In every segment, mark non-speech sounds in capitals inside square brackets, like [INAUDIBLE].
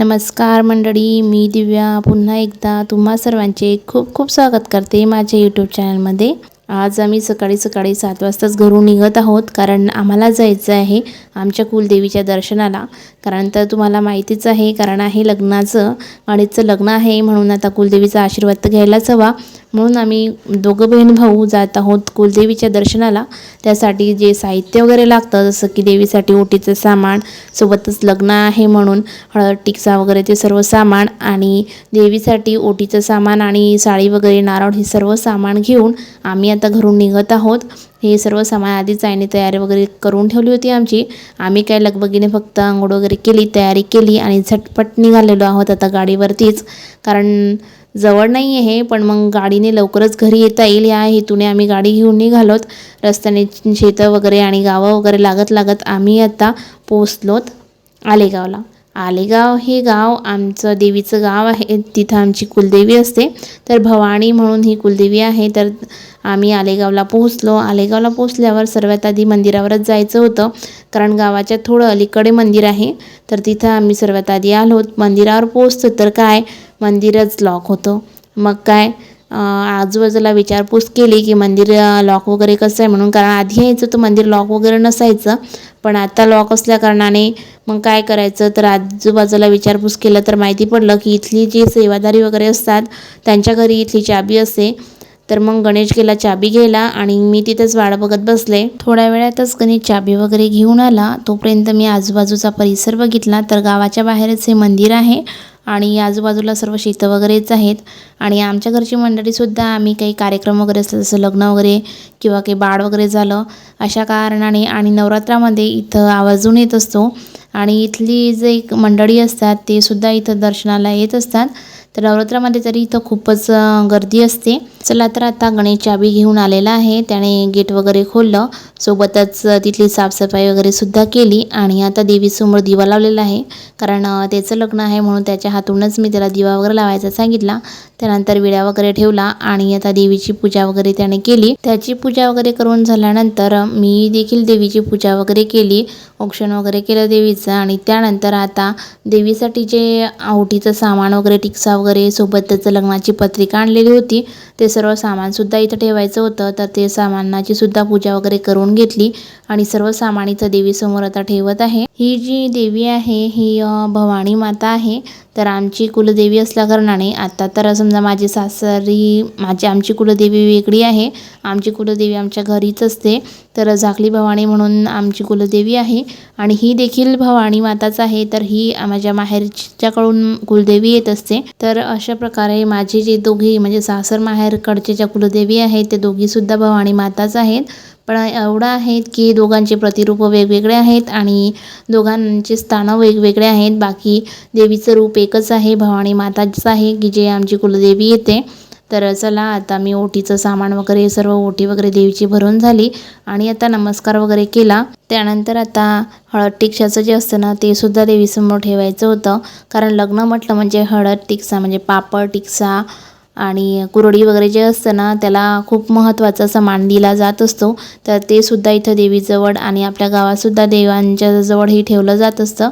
नमस्कार मंडळी मी दिव्या. पुन्हा एकदा तुम्हा सर्वांचे खूप खूप स्वागत करते माझ्या यूट्यूब चॅनलमध्ये आज आम्ही सकाळी सकाळी सात वाजताच घरून निघत आहोत कारण आम्हाला जायचं आहे आमच्या कुलदेवीच्या दर्शनाला. कारण तर तुम्हाला माहितीच आहे कारण आहे लग्नाचं. अडीचचं लग्न आहे म्हणून आता कुलदेवीचा आशीर्वाद तर घ्यायलाच हवा. म्हणून आम्ही दोघं बहीण भाऊ जात आहोत कुलदेवीच्या दर्शनाला. त्यासाठी जे साहित्य वगैरे लागतं जसं की देवीसाठी ओटीचं सामान सोबतच लग्न आहे म्हणून हळद टिक्सा वगैरे ते सर्व सामान आणि देवीसाठी ओटीचं सामान आणि साडी वगैरे नारळ हे सर्व सामान घेऊन आम्ही आता घरून निघत आहोत. हे सर्व सामान आधीच आईने तयारी वगैरे करून ठेवली होती आमची. आम्ही काय लगबगीने फक्त आंघोळ वगैरे केली तयारी केली आणि झटपट निघालेलो आहोत आता गाडीवरतीच. कारण जवळ नाही आहे पण मग गाडीने लवकरच घरी येता येईल. या हेतूने आम्ही गाडी घेऊन निघालोत. रस्त्याने शेतं वगैरे आणि गावं वगैरे लागत लागत आम्ही आता पोचलोत आलेगावला. आलेगाव हे गाव आमचं देवीचं गाव आहे तिथं आमची कुलदेवी असते. तर भवानी म्हणून ही कुलदेवी आहे. तर आम्ही आलेगावला पोहोचलो. आलेगावला पोहोचल्यावर सर्वात आधी मंदिरावरच जायचं होतं. कारण गावाच्या थोडं अलीकडे मंदिर आहे. तर तिथं आम्ही सर्वात आधी आलो. मंदिरावर पोहोचतो तर काय? मंदिरच लॉक होतं. मग काय? आजूबाजूला विचारपूस केली की मंदिर लॉक वगैरे कसं आहे म्हणून. कारण आधी यायचं तर मंदिर लॉक वगैरे नसायचं. पण आता लॉक असल्या कारणाने मग काय करायचं? तर आजूबाजूला विचारपूस केलं तर माहिती पडलं की इथली जी सेवादारी वगैरे असतात त्यांच्या घरी इथली चाबी असते. तर मग गणेश गेला चाबी घ्यायला आणि मी तिथेच वाट बघत बसले. थोड्या वेळातच गणेश चाबी वगैरे घेऊन आला. तोपर्यंत मी आजूबाजूचा परिसर बघितला. तर गावाच्या बाहेरच हे मंदिर आहे. आणि आजूबाजूला सर्व शेतं वगैरेच आहेत. आणि आमच्या घरची मंडळीसुद्धा आम्ही काही कार्यक्रम वगैरे असलं जसं लग्न वगैरे किंवा काही बाळ वगैरे झालं अशा कारणाने आणि नवरात्रामध्ये इथं आवर्जून येत असतो. आणि इथली जे एक मंडळी असतात ते सुद्धा इथं दर्शनाला येत असतात. तर नवरात्रामध्ये तरी इथं खूपच गर्दी असते. चला तर आता गणेश चाबी घेऊन आलेला आहे. त्याने गेट वगैरे खोललं. सोबतच तिथली साफसफाई वगैरे सुद्धा केली आणि आता देवीसमोर दिवा लावलेला आहे. कारण त्याचं लग्न आहे म्हणून त्याच्या हातूनच मी त्याला दिवा वगैरे लावायचा सांगितला. त्यानंतर विड्या वगैरे ठेवला आणि आता देवीची पूजा वगैरे त्याने केली. त्याची पूजा वगैरे करून झाल्यानंतर मी देखील देवीची पूजा वगैरे केली. औक्षण वगैरे केलं देवीचं आणि त्यानंतर आता देवीसाठी जे आवटीचं सामान वगैरे टिक्सा वगैरे सोबत त्याचं लग्नाची पत्रिका आणलेली होती. ते सर्व सामानसुद्धा इथं ठेवायचं होतं. तर ते सामानाची सुद्धा पूजा वगैरे करून घेतली आणि सर्व सामान इथं देवीसमोर आता ठेवत आहे. ही जी देवी आहे ही भवानी माता आहे. तर आमची कुलदेवी असल्याकारणाने आता तर समजा माझी सासरी माझी आमची कुलदेवी वेगळी आहे. आमची कुलदेवी आमच्या घरीच असते. तर झाकली भवानी म्हणून आमची कुलदेवी आहे. आणि ही देखील भवानी माताच आहे. तर ही माझ्या माहेरच्याकडून कुलदेवी येत असते. तर अशा प्रकारे माझे जे दोघी म्हणजे सासर माहेर माहेरकडचे ज्या कुलदेवी आहेत ते दोघीसुद्धा भवानी माताच आहेत. पण एवढं आहेत की दोघांचे प्रतिरूप वेगवेगळे आहेत आणि दोघांचे स्थानं वेगवेगळे आहेत. बाकी देवीचं रूप एकच आहे भवानी माताच आहे. की जे आमची कुलदेवी येते. तर चला आता मी ओटीचं सामान वगैरे सर्व ओटी वगैरे देवीची भरून झाली. आणि आता नमस्कार वगैरे केला. त्यानंतर आता हळद टिक्षाचं जे असतं ना ते सुद्धा देवीसमोर ठेवायचं होतं. कारण लग्न म्हटलं म्हणजे हळद टिक्सा म्हणजे पापड टिक्सा आणि कुरडी वगैरे जे असतं ना त्याला खूप महत्त्वाचा असा मान दिला जात असतो. तर ते सुद्धा इथं देवीजवळ आणि आपल्या गावातसुद्धा देवांच्या जवळ हे ठेवलं जात असतं.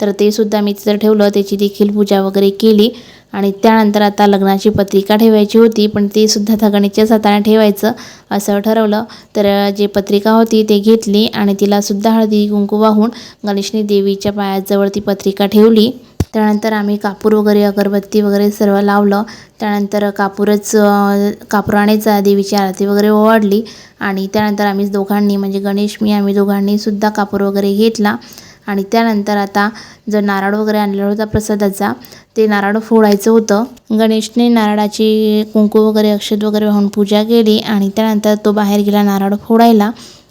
तर ते सुद्धा मी तिथं ठेवलं त्याची देखील पूजा वगैरे केली. आणि त्यानंतर आता लग्नाची पत्रिका ठेवायची होती पण ती सुद्धा आता गणेशच्याच हाताने ठेवायचं असं ठरवलं. तर जे पत्रिका होती ते घेतली आणि तिलासुद्धा हळदी कुंकू वाहून गणेशने देवीच्या पायाजवळ ती पत्रिका ठेवली. त्यानंतर आम्ही कापूर वगैरे अगरबत्ती वगैरे सर्व लावलं. त्यानंतर कापूरच कापुरानेच देवीची आरती वगैरे ओवाडली आणि त्यानंतर आम्ही दोघांनी म्हणजे गणेश मी आम्ही दोघांनीसुद्धा कापूर वगैरे घेतला. आणि त्यानंतर आता जर नारळ वगैरे आणलेला होता प्रसादाचा ते नारळ फोडायचं होतं. गणेशने नारळाची कुंकू वगैरे अक्षत वगैरे वाहून पूजा केली. आणि त्यानंतर तो बाहेर गेला नारळ फोडायला.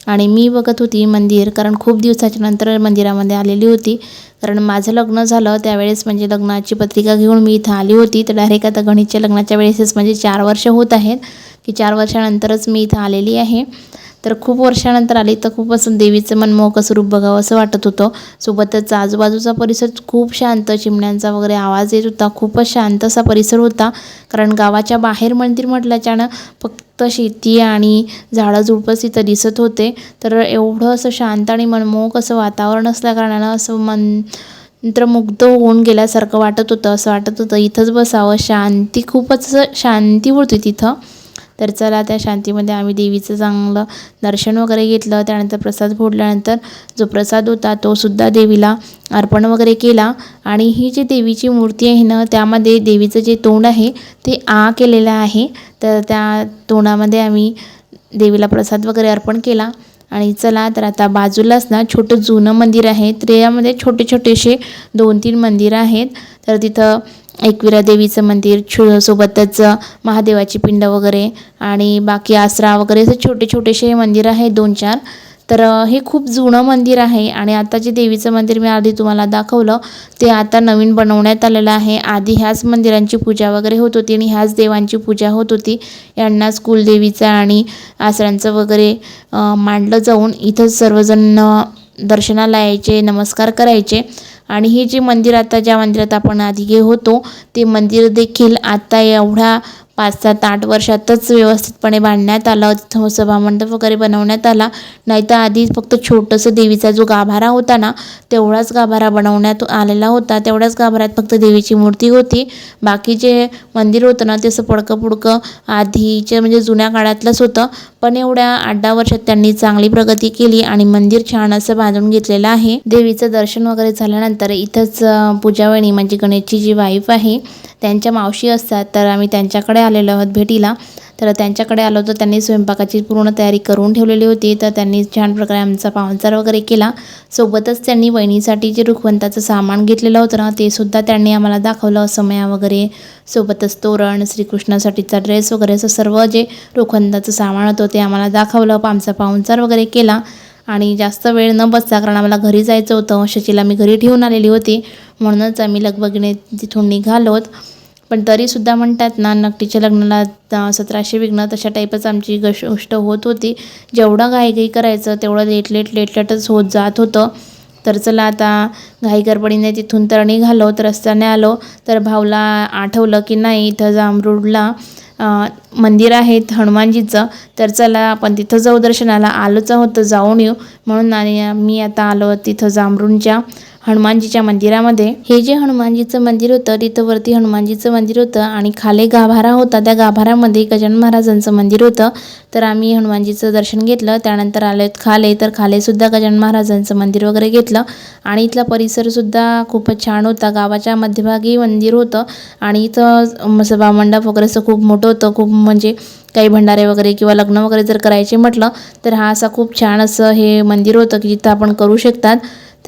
आणि मी बघत होती मंदिर कारण खूप दिवसाच्या नंतर मंदिरामध्ये आलेली होती. कारण माझं लग्न झालं त्यावेळेस म्हणजे लग्नाची पत्रिका घेऊन मी इथं आली होती. तर डायरेक्ट आता गणेशच्या लग्नाच्या वेळेसच म्हणजे चार वर्ष होत आहेत की चार वर्षानंतरच मी इथं आलेली आहे. तर खूप वर्षानंतर आली तर खूप असं देवीचं मनमोहक असं रूप बघावं असं वाटत होतं. सोबतच आजूबाजूचा परिसर खूप शांत चिमण्यांचा वगैरे आवाज येत होता. खूपच शांत असा परिसर होता. कारण गावाच्या बाहेर मंदिर म्हटल्याच्यानं फक्त शेती आणि झाडं झुडपंच तिथं दिसत होते. तर एवढं असं शांत आणि मनमोहक असं वातावरण असल्याकारणानं असं मन मंत्रमुग्ध होऊन गेल्यासारखं वाटत होतं असं वाटत होतं. इथंच बसावं. शांती खूपच असं शांती होती तिथं. तर चला त्या शांतीमध्ये आम्ही देवीचं चांगलं दर्शन वगैरे घेतलं. त्यानंतर प्रसाद फोडल्यानंतर जो प्रसाद होता तो सुद्धा देवीला अर्पण वगैरे केला. आणि ही जी देवीची मूर्ती आहे ना त्यामध्ये देवीचं जे तोंड आहे ते आ केलेलं आहे. तर त्या तोंडामध्ये आम्ही देवीला प्रसाद वगैरे अर्पण केला. आणि चला तर आता बाजूलाच ना छोटं जुनं मंदिर आहे. तर यामध्ये छोटे छोटेसे दोन तीन मंदिरं आहेत. तर तिथं एकविरा देवीचं मंदिर छो सोबतच महादेवाची पिंड वगैरे आणि बाकी आसरा वगैरे असे छोटे छोटेसे मंदिर आहे दोन चार. तर हे खूप जुनं मंदिर आहे आणि आता जे देवीचं मंदिर मी आधी तुम्हाला दाखवलं ते आता नवीन बनवण्यात आलेलं आहे. आधी ह्याच मंदिरांची पूजा वगैरे होत होती आणि ह्याच देवांची पूजा होत होती. यांनाच कुलदेवीचं आणि आसऱ्यांचं वगैरे मांडलं जाऊन इथंच सर्वजण दर्शनाला यायचे नमस्कार करायचे. आणि हे जे मंदिर आता ज्या मंदिरात आपण आधी गे होतो ते मंदिर देखील आता एवढा पाच सात आठ वर्षातच व्यवस्थितपणे बांधण्यात आलं तिथं सभामंडप वगैरे बनवण्यात आला. नाही तर आधी फक्त छोटंसं देवीचा जो गाभारा होता ना तेवढाच गाभारा बनवण्यात आलेला होता. तेवढ्याच गाभाऱ्यात फक्त देवीची मूर्ती होती. बाकी जे मंदिर होतं ना ते असं पडकं पुडकं आधीचे म्हणजे जुन्या काळातलंच होतं. पण एवढ्या आठ दहा वर्षात त्यांनी चांगली प्रगती केली आणि मंदिर छान असं बांधून घेतलेलं आहे. देवीचं दर्शन वगैरे झाल्यानंतर इथंच अं, पूजावणी म्हणजे गणेशची जी वाईफ आहे. त्यांच्या मावशी असतात तर आम्ही त्यांच्याकडे आलेलो आहोत भेटीला. तर त्यांच्याकडे आलो तर त्यांनी स्वयंपाकाची पूर्ण तयारी करून ठेवलेली होती. तर त्यांनी छान प्रकारे आमचा पाहुणचार वगैरे केला. सोबतच त्यांनी वहिनीसाठी जे रुखवंताचं सामान घेतलेलं होतं ना ते सुद्धा त्यांनी आम्हाला दाखवलं. समया वगैरे सोबतच तोरण श्रीकृष्णासाठीचा ड्रेस वगैरे असं सर्व जे रुखवंताचं सामान होतं ते आम्हाला दाखवलं. आमचा पाहुणचार वगैरे केला. आणि जास्त वेळ न बसता कारण आम्हाला घरी जायचं होतं शशीला मी घरी ठेवून आलेली होती. म्हणूनच आम्ही लगबगीने तिथून निघालोत. पण तरीसुद्धा म्हणतात ना नकटीच्या लग्नाला सतराशे विघ्न तशा टाईपच आमची गश गोष्ट होत होती. जेवढं घाईघाई करायचं तेवढं लेट लेट लेट लेटच होत जात होतं. तर चला आता घाई गडबडीने तिथून तर निघालो तर रस्त्याने आलो. तर भाऊला आठवलं की नाही इथं जांभरुडला मंदिर आहे हनुमानजीचं. तर चला आपण तिथं जाऊ दर्शनाला आलोच होतं जाऊन येऊ. म्हणून आणि मी आता आलो तिथं जांभरूणच्या हनुमानजीच्या मंदिरामध्ये. हे जे हनुमानजीचं मंदिर होतं तिथं वरती हनुमानजीचं मंदिर होतं आणि खाली गाभारा होता. त्या गाभाऱ्यामध्ये गजानन महाराजांचं मंदिर होतं. तर आम्ही हनुमानजीचं दर्शन घेतलं. त्यानंतर आलो खाले. तर खालेसुद्धा गजानन महाराजांचं मंदिर वगैरे घेतलं. आणि इथला परिसरसुद्धा खूपच छान होता. गावाच्या मध्यभागी मंदिर होतं. आणि इथं सभामंडप वगैरे असं खूप मोठं होतं. खूप म्हणजे काही भंडारे वगैरे किंवा लग्न वगैरे जर करायचे म्हटलं तर हा असा खूप छान असं हे मंदिर होतं की जिथं आपण करू शकतात.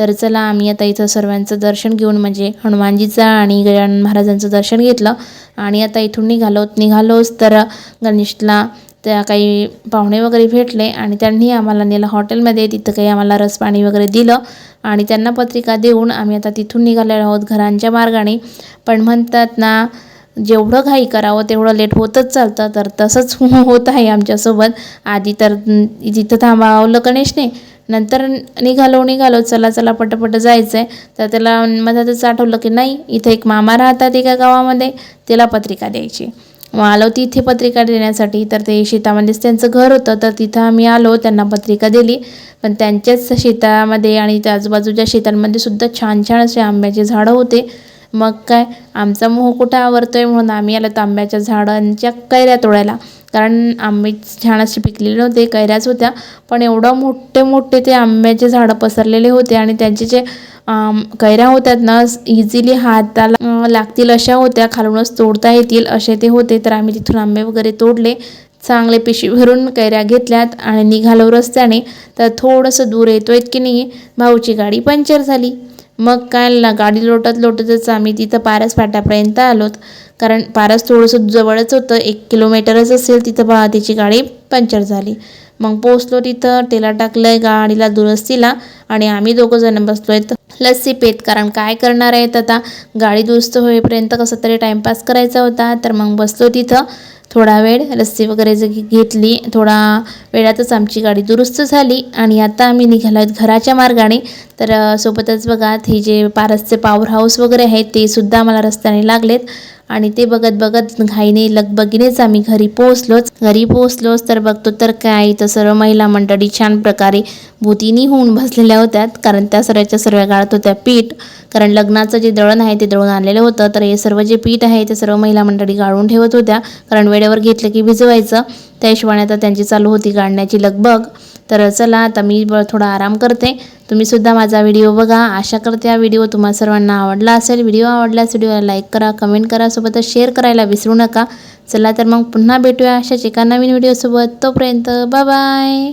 तर चला आम्ही आता इथं सर्वांचं दर्शन घेऊन म्हणजे हनुमानजीचं आणि गजानन महाराजांचं दर्शन घेतलं. आणि आता इथून निघालो निघालोच तर गणेशला त्या काही पाहुणे वगैरे भेटले आणि त्यांनी आम्हाला नेलं हॉटेलमध्ये. तिथं काही आम्हाला रसपाणी वगैरे दिलं आणि त्यांना पत्रिका देऊन आम्ही आता तिथून निघालेलो आहोत घरांच्या मार्गाने. पण म्हणतात ना जेवढं घाई करावं तेवढं लेट होतच चालतं. तर तसंच [LAUGHS] होत आहे आमच्यासोबत. आधी तर तिथं थांबावलं गणेशने नंतर निघालो निघालो. चला चला पटपट जायचं आहे तर त्याला मधातच आठवलं की नाही इथं एक मामा राहतात एका गावामध्ये त्याला पत्रिका द्यायची. मग आलो तिथे पत्रिका देण्यासाठी. तर ते शेतामध्येच त्यांचं घर होतं. तर तिथं आम्ही आलो त्यांना पत्रिका दिली. पण त्यांच्याच शेतामध्ये आणि त्या आजूबाजूच्या शेतांमध्ये सुद्धा छान छान असे आंब्याचे झाडं होते. मग काय आमचा मोह कुठं आवरतोय म्हणून आम्ही आलो तर आंब्याच्या झाडांच्या कैऱ्या तोडायला. कारण आंबे छान असे पिकलेले नव्हते कैऱ्याच होत्या. पण एवढं मोठे मोठे ते आंब्याचे झाडं पसरलेले होते आणि त्यांचे जे कैऱ्या होत्यात ना इझिली हाताला लागतील अशा होत्या. खालूनच तोडता येतील असे ते होते. तर आम्ही तिथून आंबे वगैरे तोडले. चांगले पिशवी भरून कैऱ्या घेतल्यात आणि निघालो रस्त्याने. तर थोडंसं दूर येतो की नाही भाऊची गाडी पंक्चर झाली. मग काय ना गाडी लोटत लोटतच आम्ही तिथं पारस फाट्यापर्यंत आलोत. कारण पारस थोडंसं जवळच होतं एक किलोमीटरच असेल तिथं बा तिची गाडी पंक्चर झाली. मग पोचलो तिथं तेला टाकलंय गाडीला दुरुस्तीला आणि आम्ही दोघं जण आहेत लस्सी पेत कारण काय करणार आहेत आता? गाडी दुरुस्त होईपर्यंत कसं तरी टाईमपास करायचा होता. तर मग बसलो तिथं. थोडा वेळ लस्सी वगैरे ज घेतली थोडा वेळातच आमची गाडी दुरुस्त झाली आणि आता आम्ही निघालो आहेत घराच्या मार्गाने. तर सोबतच बघा हे जे पारसचे पॉवर हाऊस वगैरे आहेत ते सुद्धा आम्हाला रस्त्याने लागलेत. आणि ते बघत बघत घाईने लगबगीनेच आम्ही घरी पोहोचलोच. घरी पोहोचलोच तर बघतो तर काय? तर सर्व महिला मंडळी छान प्रकारे भूतीनी होऊन बसलेल्या होत्या कारण त्या सर्वच्या सर्व गाळत होत्या पीठ. कारण लग्नाचं जे दळण आहे ते दळून आणलेलं होतं. तर हे सर्व जे पीठ आहे ते सर्व महिला मंडळी गाळून ठेवत होत्या. कारण वेळेवर घेतलं की भिजवायचं. त्या हिशोबाने आता त्यांची चालू होती गाळण्याची लगबग. तर चला आता मी ब- थोडा आराम करते. तुम्हीसुद्धा माझा व्हिडिओ बघा. आशा करते हा व्हिडिओ तुम्हा सर्वांना आवडला असेल. व्हिडिओ आवडल्यास व्हिडिओला लाईक करा कमेंट करा सोबतच शेअर करायला विसरू नका. चला तर मग पुन्हा भेटूया अशाच एका नवीन व्हिडिओसोबत तोपर्यंत बाय